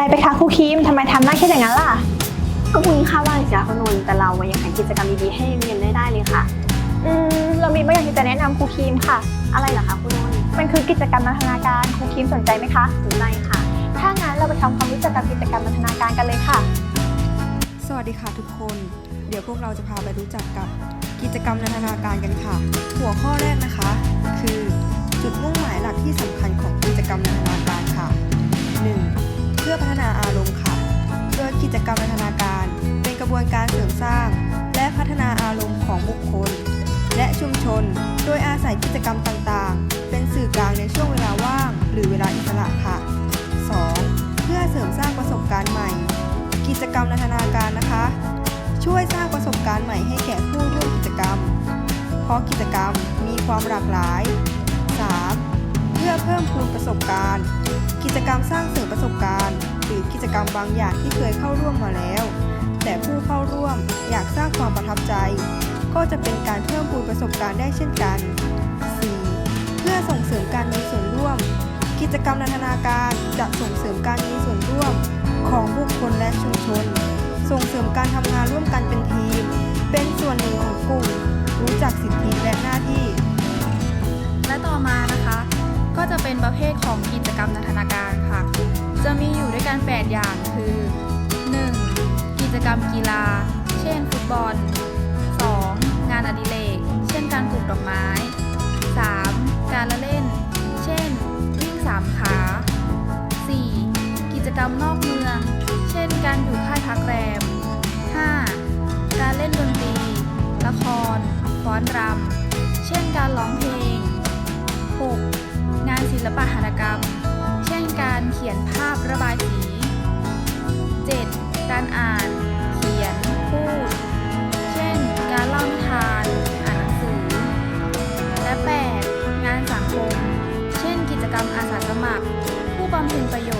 อะไรไปคะครูคิมทำไมทำหน้าเครียดอย่างนั้นล่ะ ก็พรุ่งนี้ค่าว่างจ้ะคุณนนท์แต่เราอะยังหากิจกรรมดีๆให้เรียนได้ได้เลยค่ะ อืมเรามีบางอย่างที่จะแนะนำครูคิมค่ะ อะไรเหรอคะคุณนนท์มันคือกิจกรรมนันทนาการครูคิมสนใจไหมคะสนใจค่ะ ถ้างั้นเราไปทำความรู้จักกับกิจกรรมนันทนาการกันเลยค่ะ สวัสดีค่ะทุกคน เดี๋ยวพวกเราจะพาไปรู้จักกับกิจกรรมนันทนาการกันค่ะ หัวข้อแรกนะคะ คือจุดมุ่งหมายหลักที่สำคัญ จกรรมนันทนาการ เป็นกระบวนการเสริมสร้าง และพัฒนาอารมณ์ของบุคคล และชุมชน โดยอาศัยกิจกรรมต่างๆ เป็นสื่อกลางในช่วงเวลาว่าง หรือเวลาอิสระค่ะ 2. เพื่อเสริมสร้างประสบการณ์ใหม่ กิจกรรมนันทนาการนะคะ ช่วยสร้างประสบการณ์ใหม่ให้แก่ผู้ร่วมกิจกรรม เพราะกิจกรรมมีความหลากหลาย 3. เพื่อเพิ่มพูนประสบการณ์ กิจกรรมสร้างเสริม กิจกรรมบางอย่างที่เคยเข้าร่วมมาแล้ว แต่ผู้เข้าร่วมอยากสร้างความประทับใจ ก็จะเป็นการเพิ่มพูนประสบการณ์ได้เช่นกัน 4. เพื่อส่งเสริมการมีส่วนร่วม กิจกรรมนันทนาการจะส่งเสริมการมีส่วนร่วมของบุคคลและชุมชน ส่งเสริมการทำงานร่วมกันเป็นทีม เป็นส่วนหนึ่งของกลุ่ม รู้จักสิทธิและหน้าที่ และต่อมานะคะ ก็จะเป็นประเภทของกิจกรรมนันทนาการค่ะ จะมีอยู่ด้วย กัน8อย่างคือ 1. กิจกรรมกีฬา เช่น ฟุตบอล 2. งานอดิเรก เช่นการปลูกดอกไม้ 3. การละเล่น เช่น วิ่งสามขา 4. กิจกรรมนอกเมือง เช่น การอยู่ค่ายพักแรม 5. การเล่นดนตรี ละคร ฟ้อนรำ เช่นการร้องเพลง 6. งานศิลปะหัตถกรรม เช่นการเขียนภาพระบายสี การอ่าน เขียน พูด เช่น การเล่านิทาน อ่านหนังสือ และ 8. งานสังคม เช่น กิจกรรมอาสาสมัคร ผู้บำเพ็ญประโยชน์